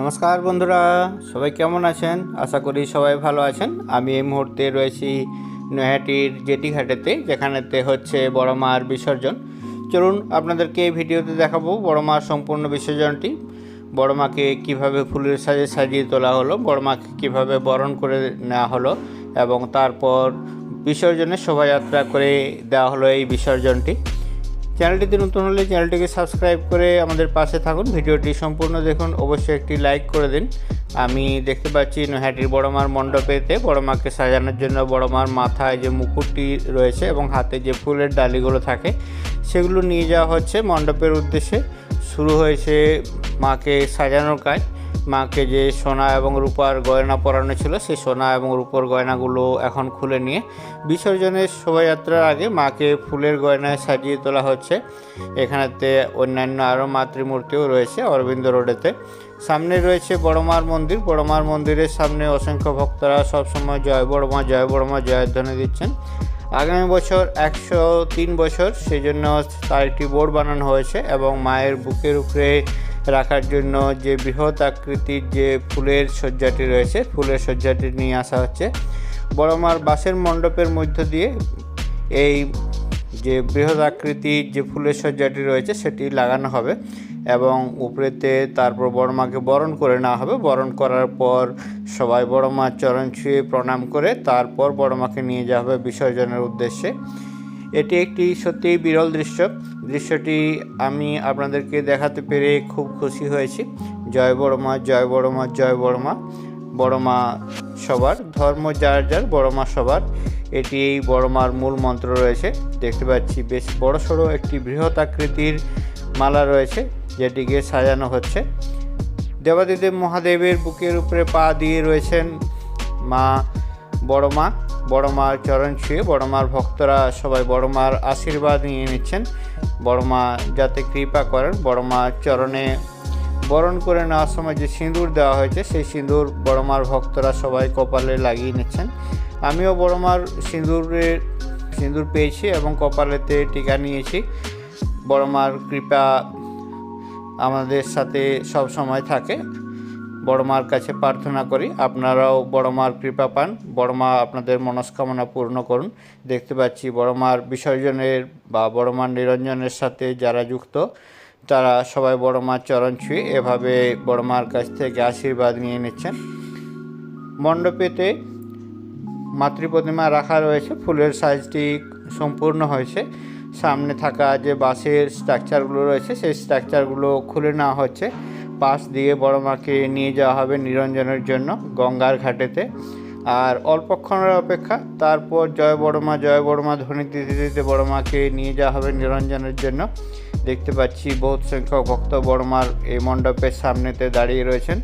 নমস্কার বন্ধুরা, সবাই কেমন আছেন? আশা করি সবাই ভালো আছেন। আমি এই মুহূর্তে রয়েছি নৈহাটির জেটিঘাটেতে, যেখানেতে হচ্ছে বড় মার বিসর্জন। চলুন আপনাদেরকে এই ভিডিওতে দেখাবো বড় মার সম্পূর্ণ বিসর্জনটি। বড় মাকে কীভাবে ফুলের সাজে সাজিয়ে তোলা হলো, বড় মাকে কীভাবে বরণ করে নেওয়া হলো, এবং তারপর বিসর্জনের শোভাযাত্রা করে দেওয়া হলো এই বিসর্জনটি। চ্যানেলটিতে নতুন হলে চ্যানেলটিকে সাবস্ক্রাইব করে আমাদের পাশে থাকুন। ভিডিওটি সম্পূর্ণ দেখুন, অবশ্যই একটি লাইক করে দিন। আমি দেখতে পাচ্ছি নৈহাটির বড়মার মণ্ডপেতে, বড়মাকে সাজানোর জন্য বড়মার মাথায় যে মুকুটটি রয়েছে এবং হাতে যে ফুলের ডালিগুলো থাকে, সেগুলো নিয়ে যাওয়া হচ্ছে মণ্ডপের উদ্দেশ্যে। শুরু হয়েছে মাকে সাজানোর কাজ। মাকে যে সোনা এবং রূপার গয়না পরানো ছিল, সেই সোনা এবং রূপোর গয়নাগুলো এখন খুলে নিয়ে বিসর্জনের শোভাযাত্রার আগে মাকে ফুলের গয়নায় সাজিয়ে তোলা হচ্ছে। এখানেতে অন্যান্য আরও মাতৃমূর্তিও রয়েছে অরবিন্দ রোডেতে। সামনে রয়েছে বড়মার মন্দির। বড়মার মন্দিরের সামনে অসংখ্য ভক্তরা সবসময় জয় বড়মা জয় বড়মা জয়ধ্বনি দিচ্ছেন। আগামী বছর একশো তিন বছর সেই জন্য তার একটি বোর্ড বানানো হয়েছে এবং মায়ের বুকের উপরে রাখার জন্য যে বৃহৎ আকৃতির যে ফুলের সজ্জাটি রয়েছে, ফুলের সজ্জাটি নিয়ে আসা হচ্ছে। বড় মার বাসের মণ্ডপের মধ্য দিয়ে এই যে বৃহৎ আকৃতির যে ফুলের সজ্জাটি রয়েছে, সেটি লাগানো হবে এবং উপরেতে তারপর বড় মাকে বরণ করে নেওয়া হবে। বরণ করার পর সবাই বড় মার চরণ ছুঁয়ে প্রণাম করে তারপর বড় মাকে নিয়ে যাওয়া হবে বিসর্জনের উদ্দেশ্যে। এটি একটি সত্যিই বিরল দৃশ্য। দৃশ্যটি আমি আপনাদেরকে দেখাতে পেরে খুব খুশি হয়েছি। জয় বড় মা জয় বড় মা জয় বড় মা বড় মা সবার ধর্ম যার যার বড় মা সবার এটি এই বড়মার মূল মন্ত্র রয়েছে। দেখতে পাচ্ছি বেশ বড় সড়ো একটি বৃহৎ আকৃতির মালা রয়েছে, যেটিকে সাজানো হচ্ছে। দেবাদিদেব মহাদেবের বুকের উপরে পা দিয়ে রয়েছেন মা বড় মা বড় মার চরণ ছুঁয়ে বড় মার ভক্তরা সবাই বড় মার আশীর্বাদ নিয়ে নিচ্ছেন। বড় মা যাতে কৃপা করেন বড় মার চরণে বরণ করে নেওয়ার সময় যে সিঁদুর দেওয়া হয়েছে, সেই সিঁদুর বড় মার ভক্তরা সবাই কপালে লাগিয়ে নিচ্ছেন। আমিও বড় মার সিঁদুরের সিঁদুর পেয়েছি এবং কপালেতে টিকা নিয়েছি। বড় মার কৃপা আমাদের সাথে সব সময় থাকে। বড় মার কাছে প্রার্থনা করি। আপনারাও বড় মার কৃপা পান। বড় মা আপনাদের মনস্কামনা পূর্ণ করুন। দেখতে পাচ্ছি বড় মার বিসর্জনের বা বড় মার নিরঞ্জনের সাথে যারা যুক্ত, তারা সবাই বড় মার চরণ ছুঁয়ে এভাবে বড় মার কাছ থেকে আশীর্বাদ নিয়ে নিচ্ছেন। মণ্ডপেতে মাতৃপ্রতিমা রাখা রয়েছে। ফুলের সাইজটি সম্পূর্ণ হয়েছে। সামনে থাকা যে বাঁশের স্ট্রাকচারগুলো রয়েছে, সেই স্ট্রাকচারগুলো খুলে নেওয়া হচ্ছে। পাশ দিয়ে বড় মাকে নিয়ে যাওয়া হবে নিরঞ্জনের জন্য গঙ্গার ঘাটেতে। আর অল্পক্ষণের অপেক্ষা, তারপর জয় বড়মা জয় বড়মা ধ্বনি দিতে দিতে বড় মাকে নিয়ে যাওয়া হবে নিরঞ্জনের জন্য। দেখতে পাচ্ছি বহুত সংখ্যক ভক্ত বড়মার এই মণ্ডপের সামনেতে দাঁড়িয়ে রয়েছেন।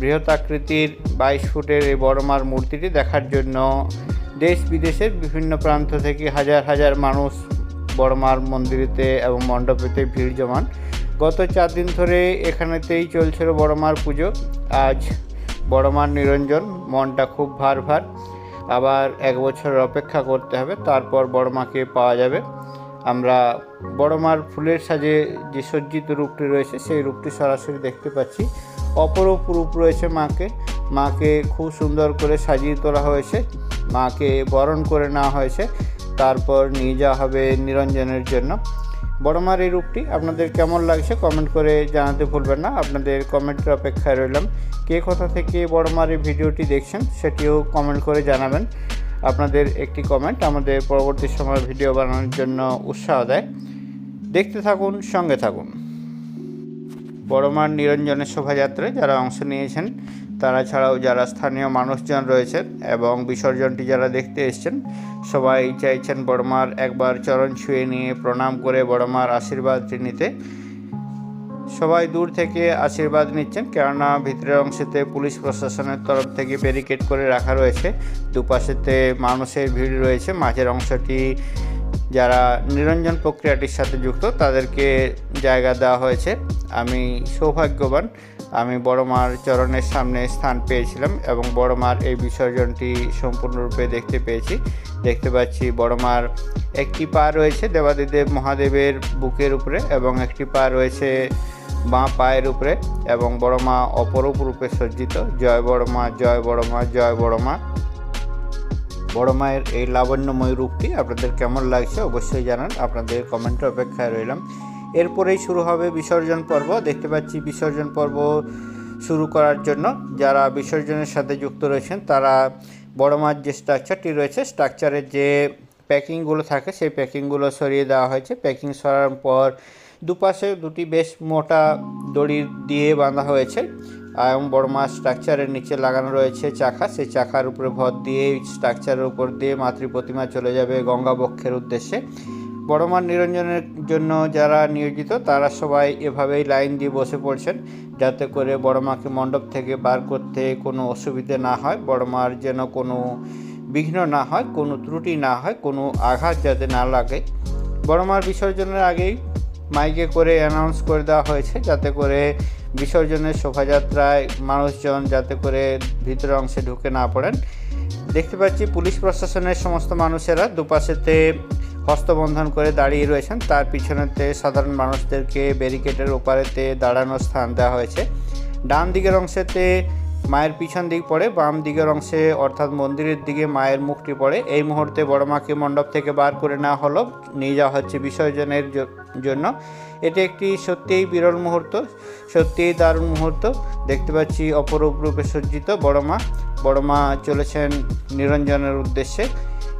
বৃহৎ আকৃতির বাইশ ফুটের এই বড়মার মূর্তিটি দেখার জন্য দেশ বিদেশের বিভিন্ন প্রান্ত থেকে হাজার হাজার মানুষ বড়মার মন্দিরেতে এবং মণ্ডপেতে ভিড় জমান। গত চার দিন ধরে এখানেতেই চলছিল বড়মার পুজো। আজ বড়মার নিরঞ্জন, মনটা খুব ভার ভার। আবার এক বছর অপেক্ষা করতে হবে, তারপর বড়মাকে পাওয়া যাবে। আমরা বড়মার ফুলের সাজে যে সজ্জিত রূপটি রয়েছে, সেই রূপটি সরাসরি দেখতে পাচ্ছি। অপরূপ রূপ রয়েছে মাকে। মাকে খুব সুন্দর করে সাজিয়ে তোলা হয়েছে। মাকে বরণ করে নেওয়া হয়েছে। তারপর নিয়ে যাওয়া হবে নিরঞ্জনের জন্য। বড়মার এই রূপটি আপনাদের কেমন লাগছে কমেন্ট করে জানাতে ভুলবেন না। আপনাদের কমেন্টের অপেক্ষায় রইলাম। কে কোথা থেকে বড়মার এই ভিডিওটি দেখছেন সেটিও কমেন্ট করে জানাবেন। আপনাদের একটি কমেন্ট আমাদের পরবর্তী সময় ভিডিও বানানোর জন্য উৎসাহ দেয়। দেখতে থাকুন, সঙ্গে থাকুন। বড়মার নিরঞ্জনের শোভাযাত্রায় যারা অংশ নিয়েছেন তারা ছাড়াও যারা স্থানীয় মানুষজন রয়েছেন এবং বিসর্জনটি যারা দেখতে এসছেন, সবাই চাইছেন বড়মার একবার চরণ ছুঁয়ে নিয়ে প্রণাম করে বড়মার আশীর্বাদটি নিতে। সবাই দূর থেকে আশীর্বাদ নিচ্ছেন, কেননা ভিতরের অংশেতে পুলিশ প্রশাসনের তরফ থেকে ব্যারিকেড করে রাখা রয়েছে। দুপাশেতে মানুষের ভিড় রয়েছে, মাঝের অংশটি যারা নিরঞ্জন প্রক্রিয়াটির সাথে যুক্ত, তাদেরকে জায়গা দেওয়া হয়েছে। আমি সৌভাগ্যবান আমি বড় মার চরণের সামনে স্থান পেয়েছিলাম এবং বড় মার এই বিসর্জনটি সম্পূর্ণরূপে দেখতে পেয়েছি। দেখতে পাচ্ছি বড় মার একটি পা রয়েছে দেবাদিদেব মহাদেবের বুকের উপরে এবং একটি পা রয়েছে বাঁ পায়ের উপরে এবং বড় মা অপরূপ রূপে সজ্জিত। জয় বড় মা, জয় বড় মা, জয় বড় মা। বড় মায়ের এই লাবণ্যময় রূপটি আপনাদের কেমন লাগছে অবশ্যই জানান। আপনাদের কমেন্টের অপেক্ষায় রইলাম। এরপরেই শুরু হবে বিসর্জন পর্ব। দেখতে পাচ্ছি বিসর্জন পর্ব শুরু করার জন্য যারা বিসর্জনের সাথে যুক্ত রয়েছেন, তারা বড় মাছ যে স্ট্রাকচারটি রয়েছে স্ট্রাকচারের যে প্যাকিংগুলো থাকে, সেই প্যাকিংগুলো সরিয়ে দেওয়া হয়েছে। প্যাকিং সরার পর দুপাশে দুটি বেশ মোটা দড়ি দিয়ে বাঁধা হয়েছে এবং বড় মাছ স্ট্রাকচারের নিচে লাগানো রয়েছে চাকা। সেই চাকার উপরে ভর দিয়ে স্ট্রাকচারের উপর দিয়ে মাতৃ প্রতিমা চলে যাবে গঙ্গাবক্ষের উদ্দেশ্যে। বড় মার নিরঞ্জনের জন্য যারা নিয়োজিত, তারা সবাই এভাবেই লাইন দিয়ে বসে পড়ছেন যাতে করে বড় মাকে মণ্ডপ থেকে বার করতে কোনো অসুবিধে না হয়। বড়মার যেন কোনো বিঘ্ন না হয়, কোনো ত্রুটি না হয়, কোনো আঘাত যাতে না লাগে। বড়মার বিসর্জনের আগেই মাইকে করে অ্যানাউন্স করে দেওয়া হয়েছে যাতে করে বিসর্জনের শোভাযাত্রায় মানুষজন যাতে করে ভিতরের অংশে ঢুকে না পড়েন। দেখতে পাচ্ছি পুলিশ প্রশাসনের সমস্ত মানুষেরা দুপাশেতে হস্তবন্ধন করে দাঁড়িয়ে রয়েছেন। তার পিছনেতে সাধারণ মানুষদেরকে ব্যারিকেডের ওপারেতে দাঁড়ানোর স্থান দেওয়া হয়েছে। ডান দিকের অংশেতে মায়ের পিছন দিক পড়ে, বাম দিকের অংশে অর্থাৎ মন্দিরের দিকে মায়ের মুখটি পড়ে। এই মুহূর্তে বড় মাকে মণ্ডপ থেকে বার করে নেওয়া হলো। নিয়ে যাওয়া হচ্ছে বিসর্জনের জন্য। এটি একটি সত্যিই বিরল মুহূর্ত, সত্যিই দারুণ মুহূর্ত। দেখতে পাচ্ছি অপরূপ রূপে সজ্জিত বড় মা। বড় মা চলেছেন নিরঞ্জনের উদ্দেশ্যে।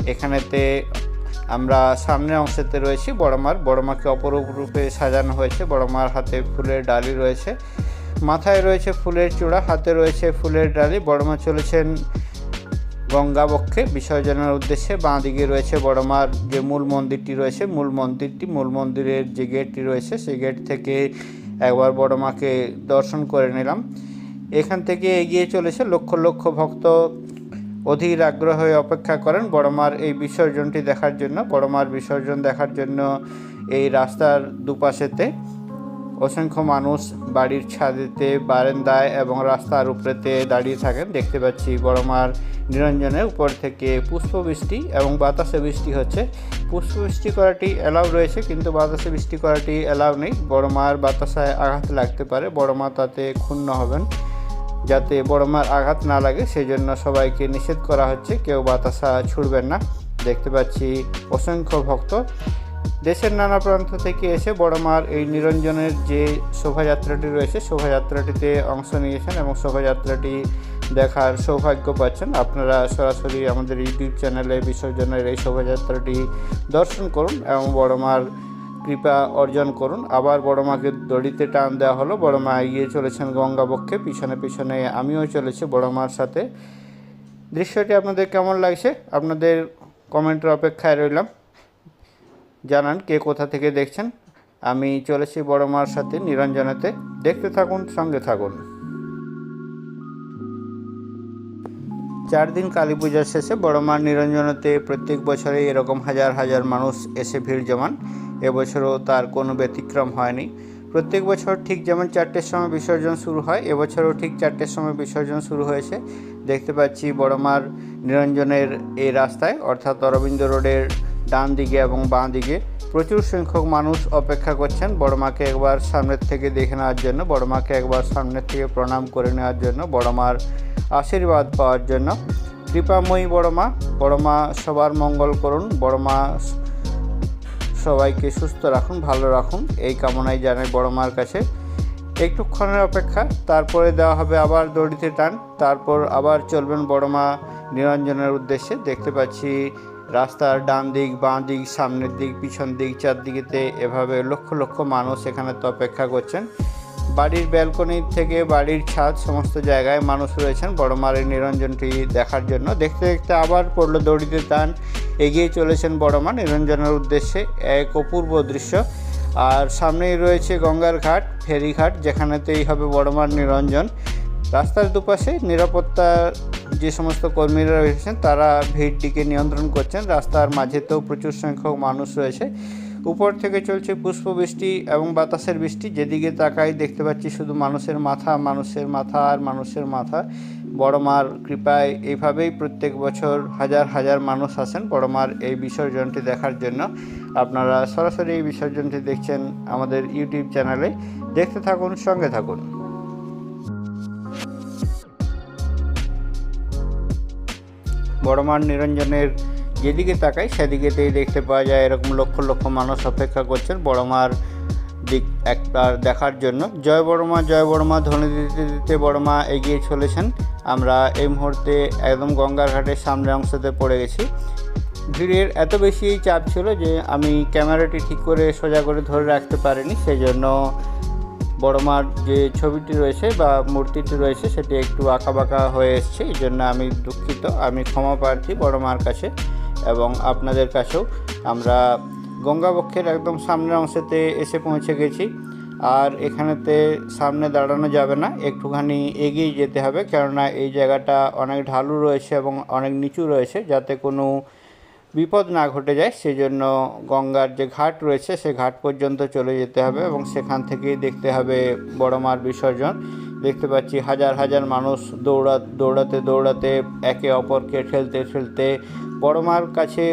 এখানেতে আমরা সামনের অংশেতে রয়েছি, বড় মার। বড় মাকে অপরূপ রূপে সাজানো হয়েছে। বড় মার হাতে ফুলের ডালি রয়েছে। মাথায় রয়েছে ফুলের চূড়া, হাতে রয়েছে ফুলের ডালি। বড় মা চলেছেন গঙ্গাবক্ষে। বিসর্জনের উদ্দেশ্যে বাঁ দিকে রয়েছে বড় মার যে মূল মন্দিরটি রয়েছে, মূল মন্দিরটি, মূল মন্দিরের যে গেটটি রয়েছে, সেই গেট থেকে একবার বড় মাকে দর্শন করে নিলাম। এখান থেকে এগিয়ে চলেছে লক্ষ লক্ষ ভক্ত। অধীর আগ্রহ অপেক্ষা করেন। বড় মার এই বিসর্জনটি দেখার জন্য বড় মার বিসর্জন দেখার জন্য এই রাস্তার দুপাশেতে অসংখ্য মানুষ বাড়ির ছাদেতে, বারান্দায় এবং রাস্তার উপরেতে দাঁড়িয়ে থাকেন। দেখতে পাচ্ছি বড় মার নিরঞ্জনের উপর থেকে পুষ্পবৃষ্টি এবং বাতাসে বৃষ্টি হচ্ছে। পুষ্পবৃষ্টি করাটি অ্যালাউ রয়েছে, কিন্তু বাতাসে বৃষ্টি করাটি অ্যালাউ নেই। বড় মার বাতাসায় আঘাত লাগতে পারে। বড় মা তাতে ক্ষুণ্ণ হবেন। যাতে বড় মার আঘাত না লাগে সেই জন্য সবাইকে নিষেধ করা হচ্ছে। কেউ বাতাসা ছুড়বেন না। দেখতে পাচ্ছি অসংখ্য ভক্ত। দেশের নানা প্রান্ত থেকে এসে বড় মার এই নিরঞ্জনের যে শোভাযাত্রাটি রয়েছে, শোভাযাত্রাটিতে অংশ নিয়েছেন এবং শোভাযাত্রাটি দেখার সৌভাগ্য পাচ্ছেন। আপনারা সরাসরি আমাদের ইউটিউব চ্যানেলে বিসর্জনের এই শোভাযাত্রাটি দর্শন করুন এবং বড় মার কৃপা অর্জন করুন। আবার বড় মাকে দড়িতে টান দেওয়া হলো। বড় মা এগিয়ে চলেছেন গঙ্গাবক্ষে পিছনে পিছনে আমিও চলেছি বড় মার সাথে। দৃশ্যটি আপনাদের কেমন লাগছে? আপনাদের কমেন্টের অপেক্ষায় রইলাম। জানান কে কোথা থেকে দেখছেন। আমি চলেছি বড় মার সাথে নিরঞ্জনাতে। দেখতে থাকুন, সঙ্গে থাকুন। চার দিন কালী পূজার শেষে বড় মার নিরঞ্জনাতে প্রত্যেক বছরে এরকম হাজার হাজার মানুষ এসে ভিড় জমান। এবছরও তার কোনো ব্যতিক্রম হয়নি। প্রত্যেক বছর ঠিক যেমন চারটের সময় বিসর্জন শুরু হয় এবছরও ঠিক চারটের সময় বিসর্জন শুরু হয়েছে। দেখতে পাচ্ছি বড়মার নিরঞ্জনের এই রাস্তায়, অর্থাৎ অরবিন্দ রোডের ডান দিকে এবং বাঁ দিকে প্রচুর সংখ্যক মানুষ অপেক্ষা করছেন বড় মাকে একবার সামনের থেকে দেখে নেওয়ার জন্য বড় মাকে একবার সামনের থেকে প্রণাম করে নেওয়ার জন্য বড় মার আশীর্বাদ পাওয়ার জন্য। কৃপাময়ী বড় মা বড় মা সবার মঙ্গল করুন বড় মা সবাইকে সুস্থ রাখুন, ভালো রাখুন। এই কামনাই জানাই বড় মার কাছে। একটুক্ষণের অপেক্ষা, তারপরে দেওয়া হবে আবার দড়িতে টান। তারপর আবার চলবেন বড় মা নিরঞ্জনের উদ্দেশ্যে। দেখতে পাচ্ছি রাস্তার ডান দিক, বাঁ দিক, সামনের দিক, পিছন দিক, চারদিকেতে এভাবে লক্ষ লক্ষ মানুষ এখানে তো অপেক্ষা করছেন। বাড়ির ব্যালকনি থেকে বাড়ির ছাদ, সমস্ত জায়গায় মানুষ রয়েছেন বড় মারের নিরঞ্জনটি দেখার জন্য। দেখতে দেখতে আবার পড়ল দড়িতে টান। এগিয়ে চলেছেন বড়মান নিরঞ্জনের উদ্দেশ্যে এক অপূর্ব দৃশ্য। আর সামনেই রয়েছে গঙ্গার ঘাট, ফেরিঘাট, যেখানেতেই হবে বড়মার নিরঞ্জন। রাস্তার দুপাশে নিরাপত্তা যে সমস্ত কর্মীরা রয়েছেন, তারা ভিড়টিকে নিয়ন্ত্রণ করছেন। রাস্তার মাঝেতেও প্রচুর সংখ্যক মানুষ রয়েছে। উপর থেকে চলছে পুষ্পবৃষ্টি এবং বাতাসের বৃষ্টি। যেদিকে তাকাই দেখতে পাচ্ছি শুধু মানুষের মাথা মানুষের মাথা আর মানুষের মাথা। বড় মার কৃপায় এইভাবেই প্রত্যেক বছর হাজার হাজার মানুষ আসেন বড় মার এই বিসর্জনটি দেখার জন্য। আপনারা সরাসরি এই বিসর্জনটি দেখছেন আমাদের ইউটিউব চ্যানেলে। দেখতে থাকুন, সঙ্গে থাকুন। বড়মার নিরঞ্জনের যেদিকে তাকাই সেদিকেতেই দেখতে পাওয়া যায় এরকম লক্ষ লক্ষ মানুষ অপেক্ষা করছেন বড়মার দিক একবার দেখার জন্য। জয় বড়মা জয় বড়মা, ধ্বনি দিতে দিতে বড়মা এগিয়ে চলেছেন। আমরা এই মুহূর্তে একদম গঙ্গার ঘাটের সামনের অংশতে পড়ে গেছি। ভিড়ের এত বেশি চাপ ছিল যে আমি ক্যামেরাটি ঠিক করে সোজা করে ধরে রাখতে পারিনি। সেই জন্য বড়মার যে ছবিটি রয়েছে বা মূর্তিটি রয়েছে সেটি একটু আঁকা বাঁকা হয়ে এসছে। এই জন্য আমি দুঃখিত। আমি ক্ষমা প্রার্থী বড়মার কাছে। এবং আপনাদের কাছেও আমরা গঙ্গাবক্ষের একদম সামনের অংশেতে এসে পৌঁছে গেছি। আর এখানেতে সামনে দাঁড়ানো যাবে না, একটুখানি এগিয়ে যেতে হবে, কেননা এই জায়গাটা অনেক ঢালু রয়েছে এবং অনেক নিচু রয়েছে, যাতে কোনো বিপদ না ঘটে যায়। সেই জন্য গঙ্গার যে ঘাট রয়েছে, সে ঘাট পর্যন্ত চলে যেতে হবে এবং সেখান থেকেই দেখতে হবে বড় মার বিসর্জন। দেখতে পাচ্ছি হাজার হাজার মানুষ দৌড়া, দৌড়াতে দৌড়াতে একে অপরকে ঠেলতে ঠেলতে বড় মার কাছে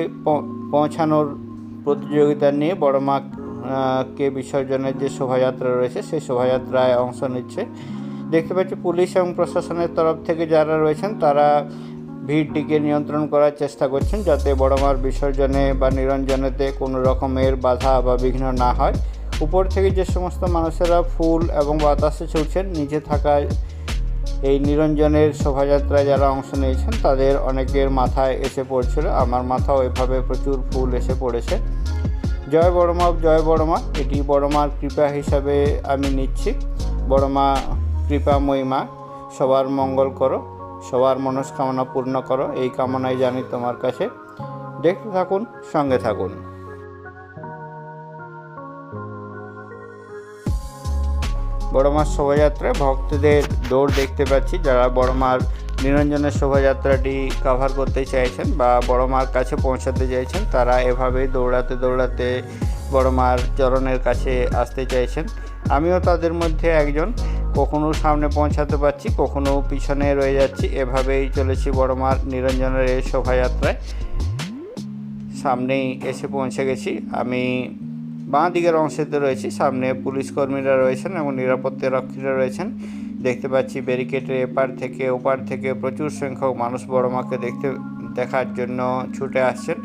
পৌঁছানোর প্রতিযোগিতা নিয়ে বড় মা কে বিসর্জনের যে শোভাযাত্রা রয়েছে, সেই শোভাযাত্রায় অংশ নিচ্ছে। দেখতে পাচ্ছি পুলিশ এবং প্রশাসনের তরফ থেকে যারা রয়েছেন, তারা ভিড়টিকে নিয়ন্ত্রণ করার চেষ্টা করছেন যাতে বড় মার বিসর্জনে বা নিরঞ্জনেতে কোনো রকমের বাধা বা বিঘ্ন না হয়। উপর থেকে যে সমস্ত মানুষেরা ফুল এবং বাতাসে ছুটছেন, নিচে থাকা এই নিরঞ্জনের শোভাযাত্রায় যারা অংশ নিয়েছেন, তাদের অনেকের মাথায় এসে পড়ছিল। আমার মাথাও এভাবে প্রচুর ফুল এসে পড়েছে। জয় বড়মা জয় বড়মা, এটি বড়মার কৃপা হিসাবে আমি নিচ্ছি। বড়মা, কৃপা মহিমা, সবার মঙ্গল করো, সবার মনস্কামনা পূর্ণ করো। এই কামনাই জানি তোমার কাছে। দেখতে থাকুন, সঙ্গে থাকুন। বড়মার শোভাযাত্রায় ভক্তদের দৌড় দেখতে পাচ্ছি। যারা বড়মার নিরঞ্জনের শোভাযাত্রাটি কভার করতে চাইছেন বা বড়মার কাছে পৌঁছাতে চাইছেন, তারা এভাবেই দৌড়াতে দৌড়াতে বড়মার চরণের কাছে আসতে চাইছেন। আমিও তাদের মধ্যে একজন। কখনো সামনে পৌঁছাতে পারছি, কখনো পিছনে রয়ে যাচ্ছি। এভাবেই চলেছি বড়মার নিরঞ্জনের এই শোভাযাত্রায়। সামনেই এসে পৌঁছে গেছি। আমি বাঁ দিকের অংশেতে রয়েছি, সামনে পুলিশ কর্মীরা রয়েছেন এবং নিরাপত্তা রক্ষীরা রয়েছেন। দেখতে পাচ্ছি ব্যারিকেডের এপার থেকে ওপার থেকে প্রচুর সংখ্যক মানুষ বড় মাকে দেখতে, দেখার জন্য ছুটে আসছেন।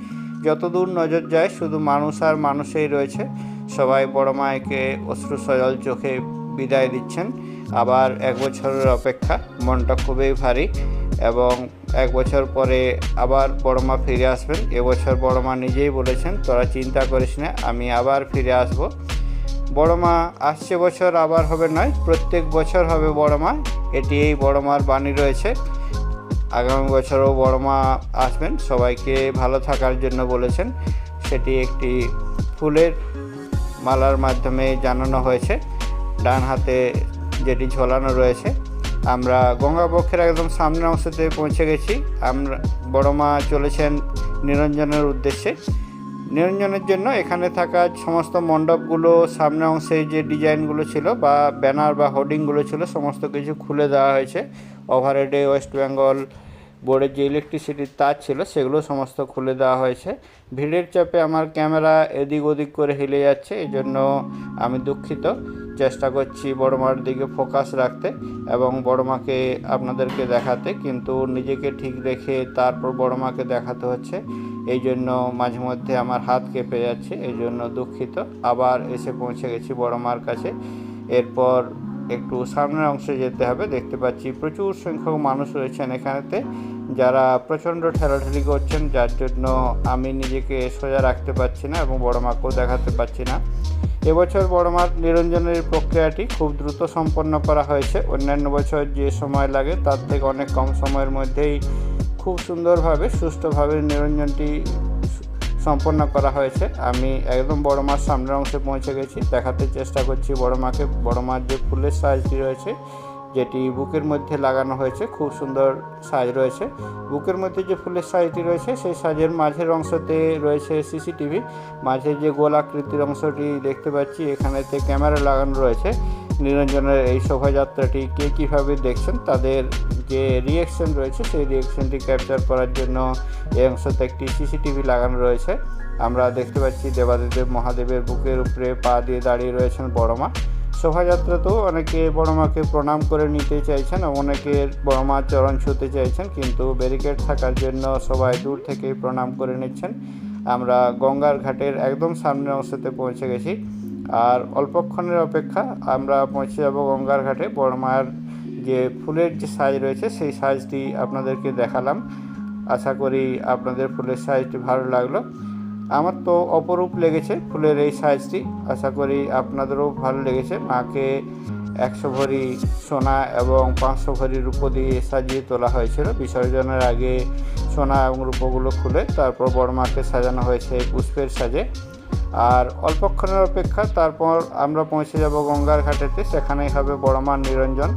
যতদূর নজর যায়, শুধু মানুষ আর মানুষেই রয়েছে। সবাই বড় মাকে অশ্রু সজল চোখে বিদায় দিচ্ছেন। আবার এক বছরের অপেক্ষা, মনটা খুবই ভারী এবং এক বছর পরে আবার বড় মা ফিরে আসবেন। এবছর বড় মা নিজেই বলেছেন, তোরা চিন্তা করিস না, আমি আবার ফিরে আসব। বড় মা আসছে বছর আবার হবে নয়, প্রত্যেক বছর হবে বড় মা। এটি এই বড় মার বাণী রয়েছে। আগামী বছরও বড় মা আসবেন, সবাইকে ভালো থাকার জন্য বলেছেন। সেটি একটি ফুলের মালার মাধ্যমে জানানো হয়েছে। ডান হাতে যেটি ঝোলানো রয়েছে আমরা গঙ্গাবক্ষের একদম সামনের অংশতে পৌঁছে গেছি। আমরা বড় মা চলেছেন নিরঞ্জনের উদ্দেশ্যে। নিরঞ্জনের জন্য এখানে থাকা সমস্ত মণ্ডপগুলো সামনে অংশে যে ডিজাইনগুলো ছিল বা ব্যানার বা হোর্ডিংগুলো ছিল, সমস্ত কিছু খুলে দেওয়া হয়েছে। ওভারহেডে ওয়েস্ট বেঙ্গল বোর্ডের যে ইলেকট্রিসিটির তার ছিল, সেগুলো সমস্ত খুলে দেওয়া হয়েছে। ভিড়ের চাপে আমার ক্যামেরা এদিক ওদিক করে হেলে যাচ্ছে এই জন্য আমি দুঃখিত। চেষ্টা করছি বড় মার দিকে ফোকাস রাখতে এবং বড় মাকে আপনাদেরকে দেখাতে। কিন্তু নিজেকে ঠিক রেখে তারপর বড় মাকে দেখাতে হচ্ছে। এই জন্য মাঝে মধ্যে আমার হাত কেঁপে যাচ্ছে, এই জন্য দুঃখিত। আবার এসে পৌঁছে গেছি বড় মার কাছে। এরপর একটু সামনের অংশে যেতে হবে। দেখতে পাচ্ছি প্রচুর সংখ্যক মানুষ রয়েছেন এখানেতে। যারা প্রচণ্ড ঠেলাঠেলি করছেন, যার জন্য আমি নিজেকে সোজা রাখতে পারছি না এবং বড় মাকেও দেখাতে পারছি না। এবছর বড় মার নিরঞ্জনের প্রক্রিয়াটি খুব দ্রুত সম্পন্ন করা হয়েছে। অন্যান্য বছর যে সময় লাগে, তার থেকে অনেক কম সময়ের মধ্যেই খুব সুন্দরভাবে, সুষ্ঠুভাবে নিরঞ্জনটি সম্পন্ন করা হয়েছে। আমি একদম বড় মার সামনের অংশে পৌঁছে গেছি। দেখাতে চেষ্টা করছি বড় মাকে। বড় মার যে ফুলের সাইজটি রয়েছে, যেটি বুকের মধ্যে লাগানো হয়েছে, খুব সুন্দর সাইজ রয়েছে। বুকের মধ্যে যে ফুলের সাইজটি রয়েছে, সেই সাইজের মাঝের অংশতে রয়েছে সিসিটিভি। মাঝে যে গোল আকৃতির অংশটি দেখতে পাচ্ছি, এখানেতে ক্যামেরা লাগানো রয়েছে। নিরঞ্জনের এই শোভাযাত্রাটি কে কীভাবে দেখছেন? তাদের যে রিয়েকশন রয়েছে, সেই রিয়েকশনটি ক্যাপচার করার জন্য এই অংশতে একটি সিসিটিভি লাগানো রয়েছে। আমরা দেখতে পাচ্ছি দেবাদিদেব মহাদেবের বুকের উপরে পা দিয়ে দাঁড়িয়ে রয়েছেন বড়মা। শোভাযাত্রাতেও অনেকে বড় মাকে প্রণাম করে নিতে চাইছেন অনেকে বড় মার চরণ ছুঁতে চাইছেন, কিন্তু ব্যারিকেড থাকার জন্য সবাই দূর থেকেই প্রণাম করে নিচ্ছেন। আমরা গঙ্গার ঘাটের একদম সামনে অংশতে পৌঁছে গেছি। আর অল্পক্ষণের অপেক্ষা আমরা পৌঁছে যাব গঙ্গার ঘাটে বড় মায়ের যে ফুলের যে সাইজ রয়েছে সেই সাইজটি আপনাদেরকে দেখালাম। আশা করি আপনাদের ফুলের সাইজটি ভালো লাগল। আমার তো অপরূপ লেগেছে ফুলের এই সাইজটি। আশা করি আপনাদেরও ভালো লেগেছে। মাকে একশো ভরি সোনা এবং পাঁচশো ভরি রূপো দিয়ে সাজিয়ে তোলা হয়েছিল। বিসর্জনের আগে সোনা এবং রূপোগুলো খুলে তারপর বড় মাকে সাজানো হয়েছে পুষ্পের সাজে। আর অল্পক্ষণের অপেক্ষা, তারপর আমরা পৌঁছে যাব গঙ্গার ঘাটেতে। সেখানেই হবে বড় মার নিরঞ্জন।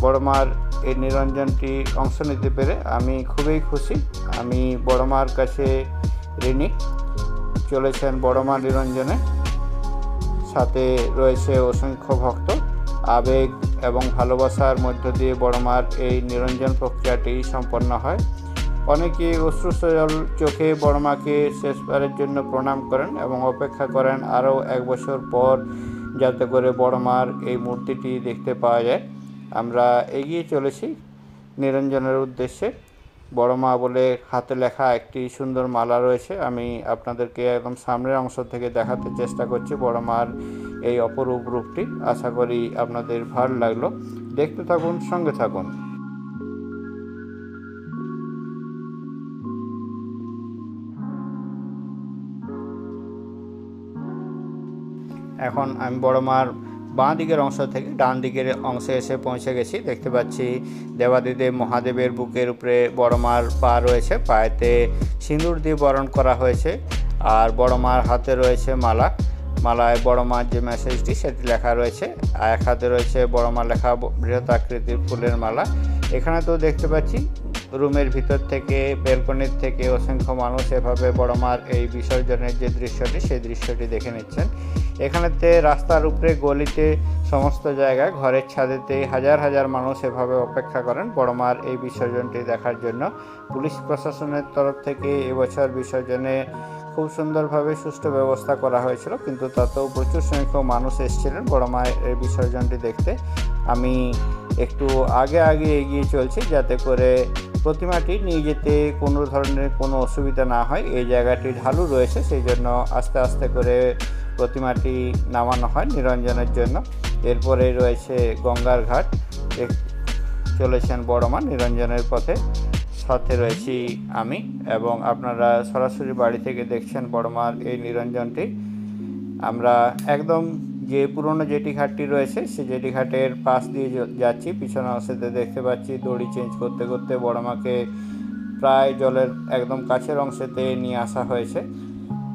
বড় মার এই নিরঞ্জনটি অংশ নিতে পেরে আমি খুবই খুশি। আমি বড় মার কাছে ঋণী। চলেছেন বড় মা নিরঞ্জনে। সাথে রয়েছে অসংখ্য ভক্ত। আবেগ এবং ভালোবাসার মধ্য দিয়ে বড় মার এই নিরঞ্জন প্রক্রিয়াটি সম্পন্ন হয়। অনেকে অশ্রুসজল চোখে বড় মাকে শেষবারের জন্য প্রণাম করেন এবং অপেক্ষা করেন আরও এক বছর পর যাতে করে বড় মার এই মূর্তিটি দেখতে পাওয়া যায়। আমরা এগিয়ে চলেছি নিরঞ্জনের উদ্দেশ্যে। বড় মা বলে হাতে লেখা একটি সুন্দর মালা রয়েছে। আমি আপনাদেরকে একদম সামনের অংশ থেকে দেখাতে চেষ্টা করছি বড় মার এই অপরূপ রূপটি। আশা করি আপনাদের ভালো লাগল। দেখতে থাকুন, সঙ্গে থাকুন। এখন আমি বড় মার বাঁ দিকের অংশ থেকে ডান দিকের অংশে এসে পৌঁছে গেছি। দেখতে পাচ্ছি দেবাদিদেব মহাদেবের বুকের উপরে বড় মার পা রয়েছে, পায়েতে সিঁদুর দিয়ে বরণ করা হয়েছে আর বড় মার হাতে রয়েছে মালা। মালায় বড় মার যে মেসেজটি সেটি লেখা রয়েছে। আর এক হাতে রয়েছে বড় মা লেখা বৃহৎ আকৃতির ফুলের মালা। এখানে তো দেখতে পাচ্ছি রুমের ভিতর থেকে, বেলকনির থেকে অসংখ্য মানুষ এভাবে বড় মার এই বিসর্জনের যে দৃশ্যটি, সেই দৃশ্যটি দেখে নিচ্ছেন। এখানেতে রাস্তার উপরে গলিতে সমস্ত জায়গায় ঘরের ছাদেতে হাজার হাজার মানুষ এভাবে অপেক্ষা করেন। বড় মার এই বিসর্জনটি দেখার জন্য পুলিশ প্রশাসনের তরফ থেকে এবছর বিসর্জনে খুব সুন্দরভাবে সুষ্ঠু ব্যবস্থা করা হয়েছিল, কিন্তু তাতেও প্রচুর সংখ্যক মানুষ এসেছিলেন। বড় মায়ের এই বিসর্জনটি দেখতে আমি একটু আগে আগে এগিয়ে চলছি যাতে করে প্রতিমাটি নিয়ে যেতে কোনো ধরনের কোনো অসুবিধা না হয়। এই জায়গাটি ঢালু রয়েছে, সেই জন্য আস্তে আস্তে করে প্রতিমাটি নামানো হয় নিরঞ্জনের জন্য। এরপরে রয়েছে গঙ্গার ঘাট চলেছেন বড়মা নিরঞ্জনের পথে। সাথে রয়েছি আমি এবং আপনারা সরাসরি বাড়ি থেকে দেখছেন বড়মার এই নিরঞ্জনটি। আমরা একদম যে পুরনো জেটি ঘাটটি রয়েছে সেই জেটি ঘাটের পাশ দিয়ে যাচ্ছি। পিছনে অংশেতে দেখতে পাচ্ছি দড়ি চেঞ্জ করতে করতে বড়মাকে প্রায় জলের একদম কাছের অংশেতে নিয়ে আসা হয়েছে।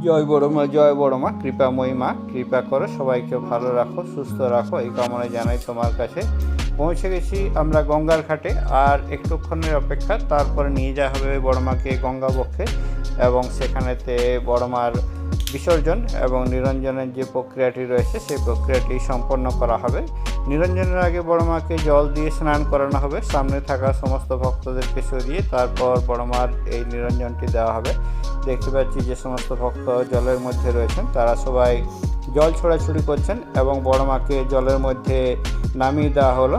জয় বড়মা জয় বড়মা কৃপাময়ী মা, কৃপা করো, সবাইকে ভালো রাখো, সুস্থ রাখো। এই কামনায় জানাই তোমার কাছে। পৌঁছে গেছি আমরা গঙ্গার ঘাটে, আর একটুক্ষণের অপেক্ষা, তারপরে নিয়ে যাওয়া হবে বড়মাকে গঙ্গা বক্ষে, এবং সেখানেতে বড়মার বিসর্জন এবং নিরঞ্জনের যে প্রক্রিয়াটি রয়েছে, সেই প্রক্রিয়াটি সম্পন্ন করা হবে। নিরঞ্জনের আগে বড় মাকে জল দিয়ে স্নান করানো হবে। সামনে থাকা সমস্ত ভক্তদেরকে সরিয়ে তারপর বড় মার এই নিরঞ্জনটি দেওয়া হবে। দেখতে পাচ্ছি যে সমস্ত ভক্ত জলের মধ্যে রয়েছেন, তারা সবাই জল ছোড়াছুড়ি করছেন এবং বড় মাকে জলের মধ্যে নামিয়ে দেওয়া হলো।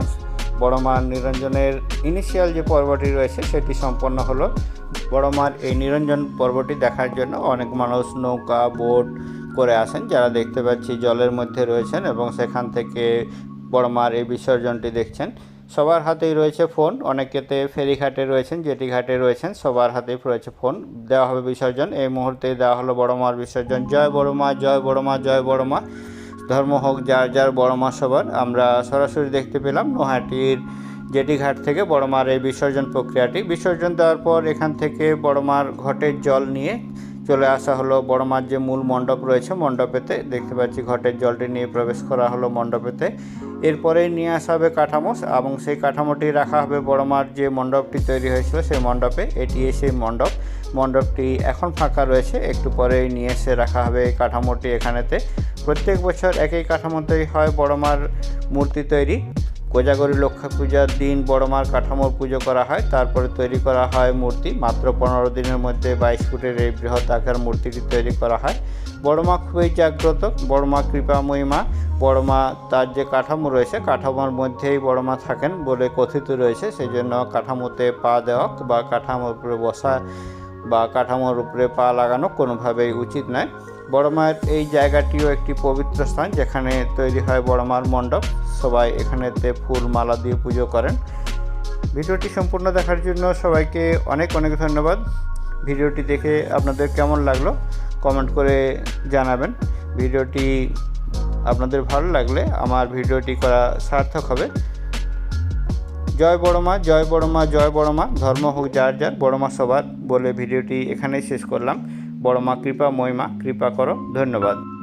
বড় মা নিরঞ্জনের ইনিশিয়াল যে পর্বটি রয়েছে, সেটি সম্পন্ন হলো। বড় মার এই নিরঞ্জন পর্বটি দেখার জন্য অনেক মানুষ নৌকা, বোট করে আসেন। যারা দেখতে পাচ্ছি জলের মধ্যে রয়েছেন এবং সেখান থেকে বড় মার এই বিসর্জনটি দেখছেন। সবার হাতেই রয়েছে ফোন। অনেকেতে ফেরিঘাটে রয়েছেন, জেটি ঘাটে রয়েছেন। সবার হাতেই রয়েছে ফোন। দেওয়া হবে বিসর্জন। এই মুহূর্তে দেওয়া হলো বড় মার বিসর্জন। জয় বড় মা জয় বড় মা জয় বড় মা ধর্ম হোক, যার যার বড় মা সবার। আমরা সরাসরি দেখতে পেলাম নোহাটির জেটি ঘাট থেকে বড় মার এই বিসর্জন প্রক্রিয়াটি। বিসর্জন দেওয়ার পর এখান থেকে বড় মার ঘটের জল নিয়ে চলে আসা হলো বড় মার যে মূল মণ্ডপ রয়েছে, মণ্ডপেতে। দেখতে পাচ্ছি ঘটের জলটি নিয়ে প্রবেশ করা হলো মণ্ডপেতে। এরপরে নিয়ে আসা হবে কাঠামো এবং সেই কাঠামোটি রাখা হবে বড় মার যে মণ্ডপটি তৈরি হয়েছিল সেই মণ্ডপে। এটি সেই মণ্ডপ। মণ্ডপটি এখন ফাঁকা রয়েছে। একটু পরেই নিয়ে এসে রাখা হবে এই কাঠামোটি এখানেতে। প্রত্যেক বছর একই কাঠামোতেই হয় বড় মার মূর্তি তৈরি। কোজাগরী লক্ষ্মী পূজার দিন, বড় মার কাঠামোর পুজো করা হয়, তারপরে তৈরি করা হয় মূর্তি। মাত্র পনেরো দিনের মধ্যে বাইশ ফুটের এই বৃহৎ আকার মূর্তিটি তৈরি করা হয়। বড় মা খুবই জাগ্রত, বড় মা কৃপাময়ী মা তার যে কাঠামো রয়েছে, কাঠামোর মধ্যেই বড় মা থাকেন বলে কথিত রয়েছে। সেই জন্য কাঠামোতে পা দেওয়া বা কাঠামোর উপরে বসা বা কাঠামোর উপরে পা লাগানো কোনোভাবেই উচিত নয়। বড় মায়ের এই জায়গাটিও একটি পবিত্র স্থান, যেখানে তৈরি হয় বড় মার মণ্ডপ। সবাই এখানেতে ফুল মালা দিয়ে পুজো করেন। ভিডিওটি সম্পূর্ণ দেখার জন্য সবাইকে অনেক অনেক ধন্যবাদ। ভিডিওটি দেখে আপনাদের কেমন লাগল, কমেন্ট করে জানাবেন। ভিডিওটি আপনাদের ভালো লাগলে আমার ভিডিওটি করা সার্থক হবে। জয় বড় মা জয় বড় মা জয় বড় মা ধর্ম হোক যার যার বড় মা সবার বলে ভিডিওটি এখানেই শেষ করলাম। বড় মা কৃপা মহিমা কৃপা করো। ধন্যবাদ।